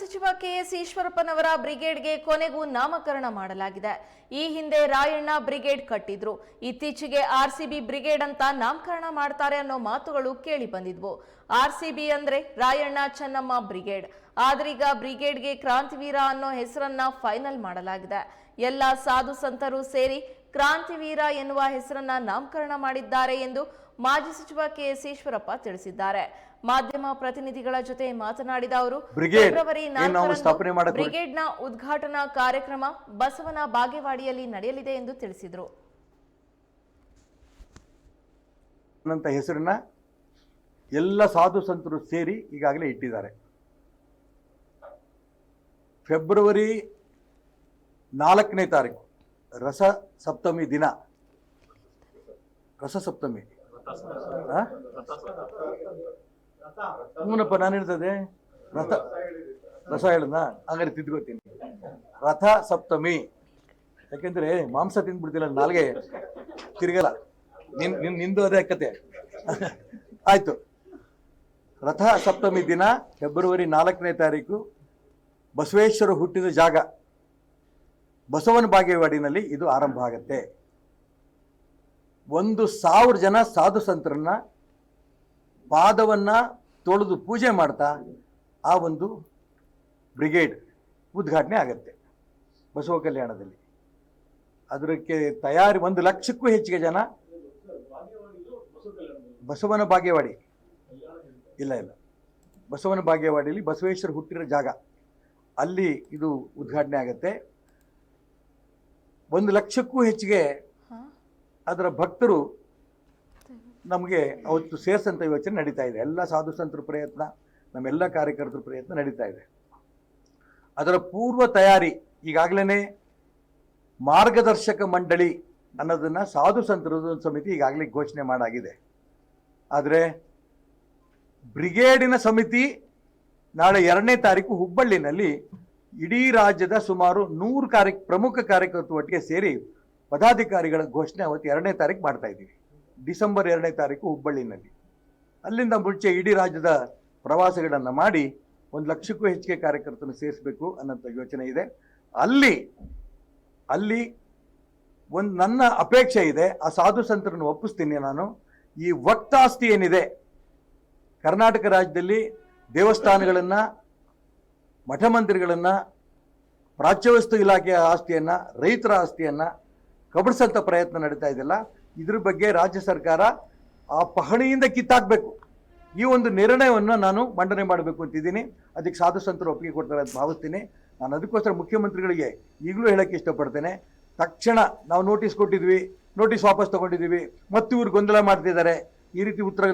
ಸಚಿವ ಕೆಎಸ್ ಈಶ್ವರಪ್ಪನವರ ಬ್ರಿಗೇಡ್ಗೆ ಕೊನೆಗೂ ನಾಮಕರಣ ಮಾಡಲಾಗಿದೆ. ಈ ಹಿಂದೆ ರಾಯಣ್ಣ ಬ್ರಿಗೇಡ್ ಕಟ್ಟಿದ್ರು. ಇತ್ತೀಚೆಗೆ ಆರ್ಸಿಬಿ ಬ್ರಿಗೇಡ್ ಅಂತ ನಾಮಕರಣ ಮಾಡ್ತಾರೆ ಅನ್ನೋ ಮಾತುಗಳು ಕೇಳಿ ಬಂದಿದ್ವು. ಆರ್ಸಿಬಿ ಅಂದ್ರೆ ರಾಯಣ್ಣ ಚೆನ್ನಮ್ಮ ಬ್ರಿಗೇಡ್. ಆದ್ರೀಗ ಬ್ರಿಗೇಡ್ಗೆ ಕ್ರಾಂತಿವೀರ ಅನ್ನೋ ಹೆಸರನ್ನ ಫೈನಲ್ ಮಾಡಲಾಗಿದೆ. ಎಲ್ಲ ಸಾಧು ಸಂತರು ಸೇರಿ ಕ್ರಾಂತಿವೀರ ಎನ್ನುವ ಹೆಸರನ್ನ ನಾಮಕರಣ ಮಾಡಿದ್ದಾರೆ ಎಂದು ಮಾಜಿ ಸಚಿವ ಕೆಎಸ್ ಈಶ್ವರಪ್ಪ ತಿಳಿಸಿದ್ದಾರೆ. ಮಾಧ್ಯಮ ಪ್ರತಿನಿಧಿಗಳ ಜೊತೆ ಮಾತನಾಡಿದ ಅವರು ಫೆಬ್ರವರಿ ನಾಲ್ಕರಂದು ಬ್ರಿಗೇಡ್ನ ಉದ್ಘಾಟನಾ ಕಾರ್ಯಕ್ರಮ ಬಸವನ ಬಾಗೇವಾಡಿಯಲ್ಲಿ ನಡೆಯಲಿದೆ ಎಂದು ತಿಳಿಸಿದರು. ಹೆಸರನ್ನ ಎಲ್ಲ ಸಾಧು ಸಂತರು ಸೇರಿ ಈಗಾಗಲೇ ಇಟ್ಟಿದ್ದಾರೆ. ಫೆಬ್ರವರಿ ನಾಲ್ಕನೇ ತಾರೀಕು ರಸ ಸಪ್ತಮಿ ದಿನ. ರಸ ಸಪ್ತಮಿ. ಹೂನಪ್ಪ ನಾನು ಹೇಳ್ತದೆ. ರಥ. ರಸ ಹೇಳದ? ಹಂಗಾರೆ ತಿದ್ಕೋತೀನಿ. ರಥ ಸಪ್ತಮಿ. ಯಾಕೆಂದ್ರೆ ಮಾಂಸ ತಿಂದ್ಬಿಡ್ತಿಲ್ಲ, ನಾಲ್ಗೆ ತಿರ್ಗಲ್ಲ. ನಿನ್ ನಿಂದು ಅದೇ ಕತೆ. ಆಯ್ತು. ರಥ ಸಪ್ತಮಿ ದಿನ, ಫೆಬ್ರವರಿ ನಾಲ್ಕನೇ ತಾರೀಕು, ಬಸವೇಶ್ವರ ಹುಟ್ಟಿದ ಜಾಗ. ಬಸವನ ಬಾಗೇವಾಡಿನಲ್ಲಿ ಇದು ಆರಂಭ ಆಗತ್ತೆ. ಒಂದು ಸಾವಿರ ಜನ ಸಾಧು ಸಂತರನ್ನ ಪಾದವನ್ನ ತೊಳೆದು ಪೂಜೆ ಮಾಡ್ತಾ ಆ ಒಂದು ಬ್ರಿಗೇಡ್ ಉದ್ಘಾಟನೆ ಆಗತ್ತೆ ಬಸವ ಕಲ್ಯಾಣದಲ್ಲಿ. ಅದಕ್ಕೆ ತಯಾರಿ ಒಂದು ಲಕ್ಷಕ್ಕೂ ಹೆಚ್ಚಿಗೆ ಜನ ಬಸವನ ಬಾಗೇವಾಡಿ. ಇಲ್ಲ ಇಲ್ಲ. ಬಸವನ ಬಾಗೇವಾಡಿಯಲ್ಲಿ ಬಸವೇಶ್ವರ ಹುಟ್ಟಿರೋ ಜಾಗ. ಅಲ್ಲಿ ಇದು ಉದ್ಘಾಟನೆ ಆಗತ್ತೆ. ಒಂದು ಲಕ್ಷಕ್ಕೂ ಹೆಚ್ಚಿಗೆ ಅದರ ಭಕ್ತರು ನಮಗೆ ಅವತ್ತು ಸೇರ್ಸಂತ ಯೋಚನೆ ನಡೀತಾ ಇದೆ. ಎಲ್ಲ ಸಾಧು ಸಂತರ ಪ್ರಯತ್ನ ನಮ್ಮೆಲ್ಲ ಕಾರ್ಯಕರ್ತರ ಪ್ರಯತ್ನ ನಡೀತಾ ಇದೆ. ಅದರ ಪೂರ್ವ ತಯಾರಿ ಈಗಾಗಲೇ ಮಾರ್ಗದರ್ಶಕ ಮಂಡಳಿ ಅನ್ನೋದನ್ನ ಸಾಧು ಸಂತರ ಸಮಿತಿ ಈಗಾಗಲೇ ಘೋಷಣೆ ಮಾಡಾಗಿದೆ. ಆದರೆ ಬ್ರಿಗೇಡಿನ ಸಮಿತಿ ನಾಳೆ ಎರಡನೇ ತಾರೀಕು ಹುಬ್ಬಳ್ಳಿನಲ್ಲಿ ಇಡೀ ರಾಜ್ಯದ ಸುಮಾರು ನೂರು ಕಾರ್ಯ, ಪ್ರಮುಖ ಕಾರ್ಯಕರ್ತರು ಒಟ್ಟಿಗೆ ಸೇರಿ ಪದಾಧಿಕಾರಿಗಳ ಘೋಷಣೆ ಅವತ್ತು ಎರಡನೇ ತಾರೀಕು ಮಾಡ್ತಾ ಇದ್ದೀವಿ. ಡಿಸೆಂಬರ್ ಎರಡನೇ ತಾರೀಕು ಹುಬ್ಬಳ್ಳಿನಲ್ಲಿ. ಅಲ್ಲಿಂದ ಮುಂಚೆ ಇಡೀ ರಾಜ್ಯದ ಪ್ರವಾಸಗಳನ್ನು ಮಾಡಿ ಒಂದು ಲಕ್ಷಕ್ಕೂ ಹೆಚ್ಚಿಗೆ ಕಾರ್ಯಕರ್ತರನ್ನು ಸೇರಿಸಬೇಕು ಅನ್ನೋಂಥ ಯೋಚನೆ ಇದೆ. ಅಲ್ಲಿ ಅಲ್ಲಿ ಒಂದು ನನ್ನ ಅಪೇಕ್ಷೆ ಇದೆ, ಆ ಸಾಧು ಸಂತರನ್ನು ಒಪ್ಪಿಸ್ತೀನಿ ನಾನು. ಈ ವಕ್ತಾಸ್ತಿ ಏನಿದೆ, ಕರ್ನಾಟಕ ರಾಜ್ಯದಲ್ಲಿ ದೇವಸ್ಥಾನಗಳನ್ನು ಮಠ ಮಂದಿರಗಳನ್ನು ಪ್ರಾಚ್ಯವಸ್ತು ಇಲಾಖೆಯ ಆಸ್ತಿಯನ್ನು, ರೈತರ ಆಸ್ತಿಯನ್ನು ಕಬಡಿಸೋಂಥ ಪ್ರಯತ್ನ ನಡೀತಾ ಇದೆಯಲ್ಲ ಇದ್ರ ಬಗ್ಗೆ ರಾಜ್ಯ ಸರ್ಕಾರ ಆ ಪಹಣಿಯಿಂದ ಕಿತ್ತಾಕಬೇಕು. ಈ ಒಂದು ನಿರ್ಣಯವನ್ನು ನಾನು ಮಂಡನೆ ಮಾಡಬೇಕು ಅಂತಿದ್ದೀನಿ. ಅದಕ್ಕೆ ಸಾಧು ಸಂತರು ಒಪ್ಪಿಗೆ ಕೊಡ್ತಾರೆ ಅಂತ ಭಾವಿಸ್ತೀನಿ. ನಾನು ಅದಕ್ಕೋಸ್ಕರ ಮುಖ್ಯಮಂತ್ರಿಗಳಿಗೆ ಈಗಲೂ ಹೇಳೋಕ್ಕೆ ಇಷ್ಟಪಡ್ತೇನೆ. ತಕ್ಷಣ ನಾವು ನೋಟಿಸ್ ಕೊಟ್ಟಿದ್ವಿ, ನೋಟಿಸ್ ವಾಪಸ್ ತಗೊಂಡಿದ್ದೀವಿ, ಮತ್ತು ಇವ್ರು ಗೊಂದಲ ಮಾಡ್ತಿದ್ದಾರೆ. ಈ ರೀತಿ ಉತ್ತರ